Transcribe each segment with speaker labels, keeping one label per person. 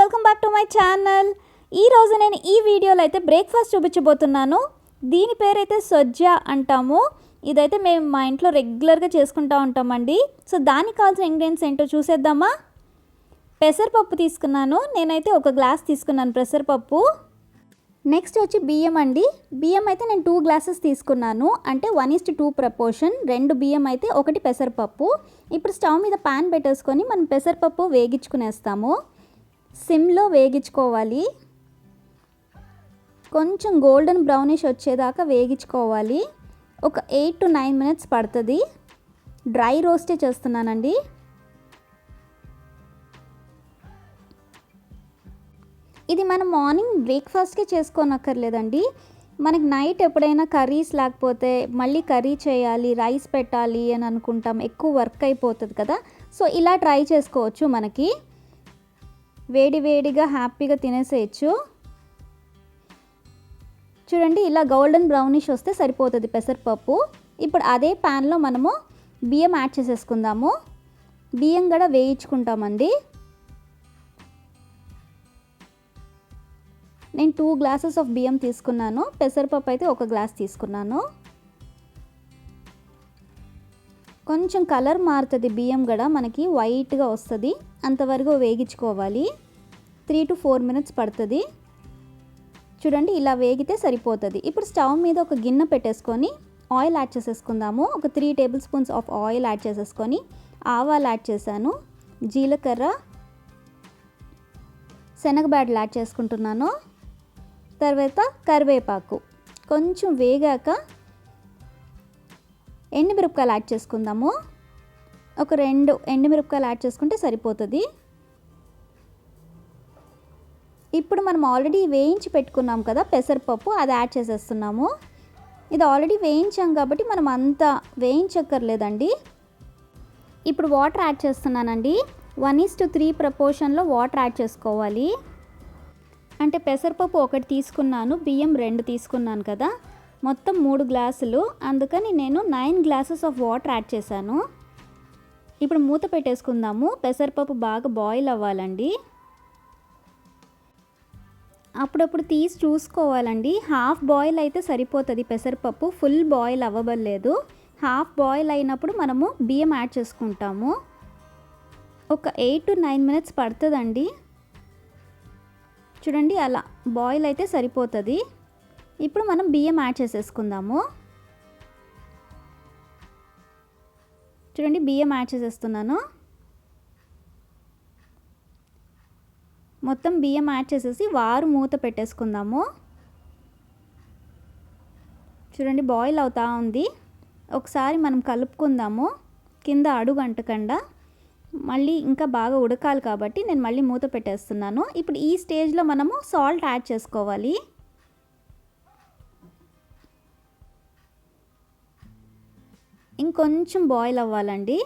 Speaker 1: Welcome back to my channel. ఈరోజు నేను ఈ వీడియోలో అయితే బ్రేక్ఫాస్ట్ చూపించబోతున్నాను. దీని పేరైతే సజ్జ అంటాము. ఇదైతే మేము మా ఇంట్లో రెగ్యులర్గా చేసుకుంటూ ఉంటామండి. సో దానికి కావాల్సిన ఇంగ్రీడియంట్స్ ఏంటో చూసేద్దామా? పెసరపప్పు తీసుకున్నాను. నేనైతే ఒక గ్లాస్ తీసుకున్నాను పెసరపప్పు. నెక్స్ట్ వచ్చి బియ్యం అండి. బియ్యం అయితే నేను టూ గ్లాసెస్ తీసుకున్నాను. అంటే వన్ ఇస్ట్ టూ ప్రపోర్షన్. రెండు బియ్యం అయితే ఒకటి పెసరపప్పు. ఇప్పుడు స్టవ్ మీద పాన్ పెట్టేసుకొని మనం పెసరపప్పు వేగించుకునేస్తాము. సిమ్లో వేగించుకోవాలి. కొంచెం గోల్డెన్ బ్రౌనిష్ వచ్చేదాకా వేగించుకోవాలి. ఒక ఎయిట్ టు నైన్ మినిట్స్ పడుతుంది. డ్రై రోస్టే చేస్తున్నానండి. ఇది మనం మార్నింగ్ బ్రేక్ఫాస్ట్కే చేసుకోనక్కర్లేదండి. మనకి నైట్ ఎప్పుడైనా కర్రీస్ లేకపోతే మళ్ళీ కర్రీ చేయాలి రైస్ పెట్టాలి అని అనుకుంటాం. ఎక్కువ వర్క్ అయిపోతుంది కదా. సో ఇలా ట్రై చేసుకోవచ్చు మనకి. వేడివేడిగా హ్యాపీగా తినేసేయచ్చు. చూడండి ఇలా గోల్డెన్ బ్రౌనిష్ వస్తే సరిపోతుంది పెసరపప్పు. ఇప్పుడు అదే ప్యాన్లో మనము బియ్యం యాడ్ చేసేసుకుందాము. బియ్యం కూడా వేయించుకుంటామండి. నేను టూ గ్లాసెస్ ఆఫ్ బియ్యం తీసుకున్నాను. పెసరపప్పు అయితే ఒక గ్లాస్ తీసుకున్నాను. కొంచెం కలర్ మారుతుంది బియ్యం కూడా మనకి వైట్గా వస్తుంది. అంతవరకు వేగించుకోవాలి. త్రీ టు ఫోర్ మినిట్స్ పడుతుంది. చూడండి ఇలా వేగితే సరిపోతుంది. ఇప్పుడు స్టవ్ మీద ఒక గిన్నె పెట్టేసుకొని ఆయిల్ యాడ్ చేసేసుకుందాము. ఒక three tablespoons of oil add చేసేసుకొని ఆవాలు యాడ్ చేశాను. జీలకర్ర శనగబ్యాడలు యాడ్ చేసుకుంటున్నాను. తర్వాత కరివేపాకు. కొంచెం వేగాక ఎండుమిరపకాయలు యాడ్ చేసుకుందాము? ఒక రెండు ఎండుమిరపకాయలు యాడ్ చేసుకుంటే సరిపోతుంది. ఇప్పుడు మనం ఆల్రెడీ వేయించి పెట్టుకున్నాం కదా పెసరపప్పు అది యాడ్ చేసేస్తున్నాము. ఇది ఆల్రెడీ వేయించాం కాబట్టి మనం అంత వేయించక్కర్లేదండి. ఇప్పుడు వాటర్ యాడ్ చేస్తున్నానండి. వన్ ఈస్ టు త్రీ ప్రపోర్షన్లో వాటర్ యాడ్ చేసుకోవాలి. అంటే పెసరపప్పు ఒకటి తీసుకున్నాను బియ్యం రెండు తీసుకున్నాను కదా. మొత్తం మూడు గ్లాసులు. అందుకని నేను nine glasses of water add చేశాను. ఇప్పుడు మూత పెట్టేసుకుందాము. పెసరపప్పు బాగా బాయిల్ అవ్వాలండి. అప్పుడప్పుడు తీసి చూసుకోవాలండి. హాఫ్ బాయిల్ అయితే సరిపోతుంది. పెసరపప్పు ఫుల్ బాయిల్ అవ్వబడలేదు. హాఫ్ బాయిల్ అయినప్పుడు మనము బియ్యం యాడ్ చేసుకుంటాము. ఒక ఎయిట్ టు నైన్ మినిట్స్ పడుతుందండి. చూడండి అలా బాయిల్ అయితే సరిపోతుంది. ఇప్పుడు మనం బియ్యం యాడ్ చేసేసుకుందాము. చూడండి బియ్యం యాడ్ చేసేస్తున్నాను. మొత్తం బియ్యం యాడ్ చేసేసి వారు మూత పెట్టేసుకుందాము. చూడండి బాయిల్ అవుతా ఉంది. ఒకసారి మనం కలుపుకుందాము. కింద అడుగు అంటకుండా. మళ్ళీ ఇంకా బాగా ఉడకాలి కాబట్టి నేను మళ్ళీ మూత పెట్టేస్తున్నాను. ఇప్పుడు ఈ స్టేజ్లో మనము సాల్ట్ యాడ్ చేసుకోవాలి. ఇంకొంచెం బాయిల్ అవ్వాలండి.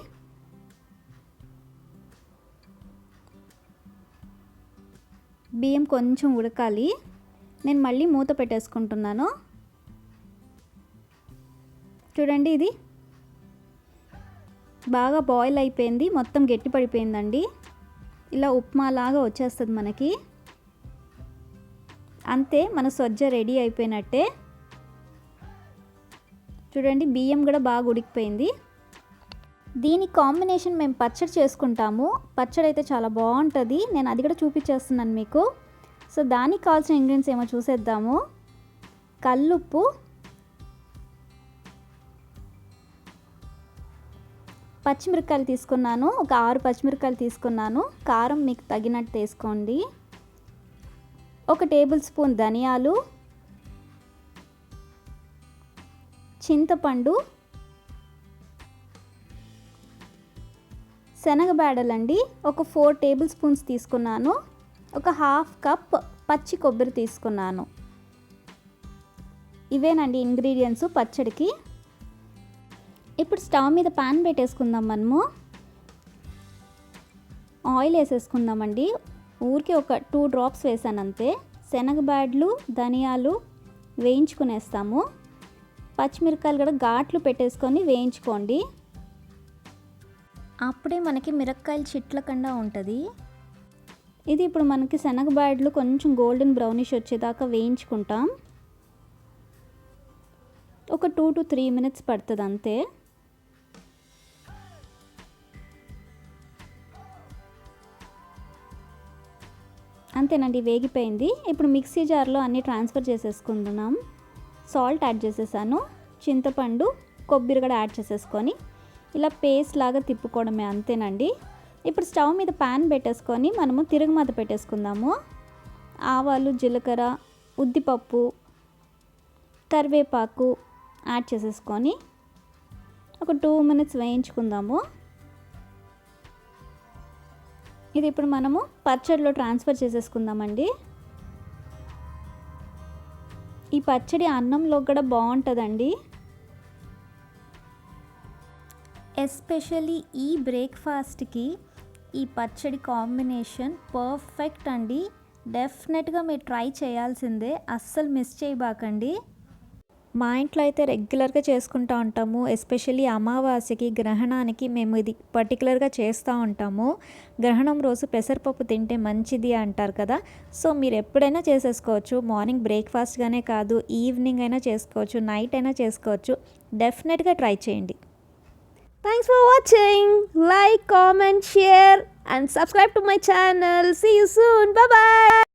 Speaker 1: బియ్యం కొంచెం ఉడకాలి. నేను మళ్ళీ మూత పెట్టేసుకుంటున్నాను. చూడండి ఇది. బాగా బాయిల్ అయిపోయింది. మొత్తం గట్టి పడిపోయిందండి. ఇలా ఉప్మా లాగా వచ్చేస్తుంది మనకి. అంతే మన సజ్జ రెడీ అయిపోయినట్టే. చూడండి బియ్యం కూడా బాగా ఉడికిపోయింది. దీని కాంబినేషన్ మేము పచ్చడి చేసుకుంటాము. పచ్చడి అయితే చాలా బాగుంటుంది. నేను అది కూడా చూపించేస్తున్నాను మీకు. సో దానికి కావాల్సిన ఇంగ్రీడియంట్స్ ఏమో చూసేద్దాము. కల్లుప్పు. పచ్చిమిరపకాయలు తీసుకున్నాను. ఒక ఆరు పచ్చిమిరపకాయలు తీసుకున్నాను. కారం మీకు తగినట్టు తీసుకోండి ఒక టేబుల్ స్పూన్ ధనియాలు. చింతపండు శనగబేడలండి. ఒక ఫోర్ టేబుల్ స్పూన్స్ తీసుకున్నాను. ఒక హాఫ్ కప్ పచ్చి కొబ్బరి తీసుకున్నాను. ఇవేనండి ఇంగ్రీడియంట్స్ పచ్చడికి. ఇప్పుడు స్టవ్ మీద పాన్ పెట్టేసుకుందాం మనము. ఆయిల్ వేసేసుకుందామండి. ఊరికే ఒక టూ డ్రాప్స్ వేసాను అంతే. శనగబ్యాడ్లు ధనియాలు వేయించుకునేస్తాము. పచ్చిమిరకాయలు కూడా ఘాట్లు పెట్టేసుకొని వేయించుకోండి. అప్పుడే మనకి మిరపకాయలు చిట్లకుండా ఉంటుంది. ఇది ఇప్పుడు మనకి శనగ బ్యాడ్లు కొంచెం గోల్డెన్ బ్రౌనిష్ వచ్చేదాకా వేయించుకుంటాం. ఒక టూ టు త్రీ మినిట్స్ పడుతుంది అంతే. అంతేనండి వేగిపోయింది. ఇప్పుడు మిక్సీ జార్లో అన్నీ ట్రాన్స్ఫర్ చేసేసుకుంటున్నాం. సాల్ట్ యాడ్ చేసేసాను. చింతపండు కొబ్బరి కూడా యాడ్ చేసేసుకొని ఇలా పేస్ట్ లాగా తిప్పుకోవడమే అంతేనండి. ఇప్పుడు స్టవ్ మీద ప్యాన్ పెట్టేసుకొని మనము తిరుగుమత పెట్టేసుకుందాము. ఆవాలు జీలకర్ర ఉద్దిపప్పు కరివేపాకు యాడ్ చేసేసుకొని ఒక టూ మినిట్స్ వేయించుకుందాము. ఇది ఇప్పుడు మనము పచ్చడిలో ట్రాన్స్ఫర్ చేసేసుకుందామండి. ఈ పచ్చడి అన్నంలో కూడా బాగుంటుందండి. ఎస్పెషలీ ఈ బ్రేక్ఫాస్ట్కి ఈ పచ్చడి కాంబినేషన్ పర్ఫెక్ట్ అండి. డెఫినెట్గా మీరు ట్రై చేయాల్సిందే. అస్సలు మిస్ చేయబాకండి. మా ఇంట్లో అయితే రెగ్యులర్గా చేసుకుంటూ ఉంటాము. ఎస్పెషల్లీ అమావాస్యకి గ్రహణానికి మేము ఇది పర్టికులర్గా చేస్తూ ఉంటాము. గ్రహణం రోజు పెసరపప్పు తింటే మంచిది అంటారు కదా. సో మీరు ఎప్పుడైనా చేసేసుకోవచ్చు. మార్నింగ్ బ్రేక్ఫాస్ట్గానే కాదు ఈవినింగ్ అయినా చేసుకోవచ్చు నైట్ అయినా చేసుకోవచ్చు. డెఫినెట్గా ట్రై చేయండి.
Speaker 2: Thanks for watching. Like comment share and subscribe to my channel. See you soon bye.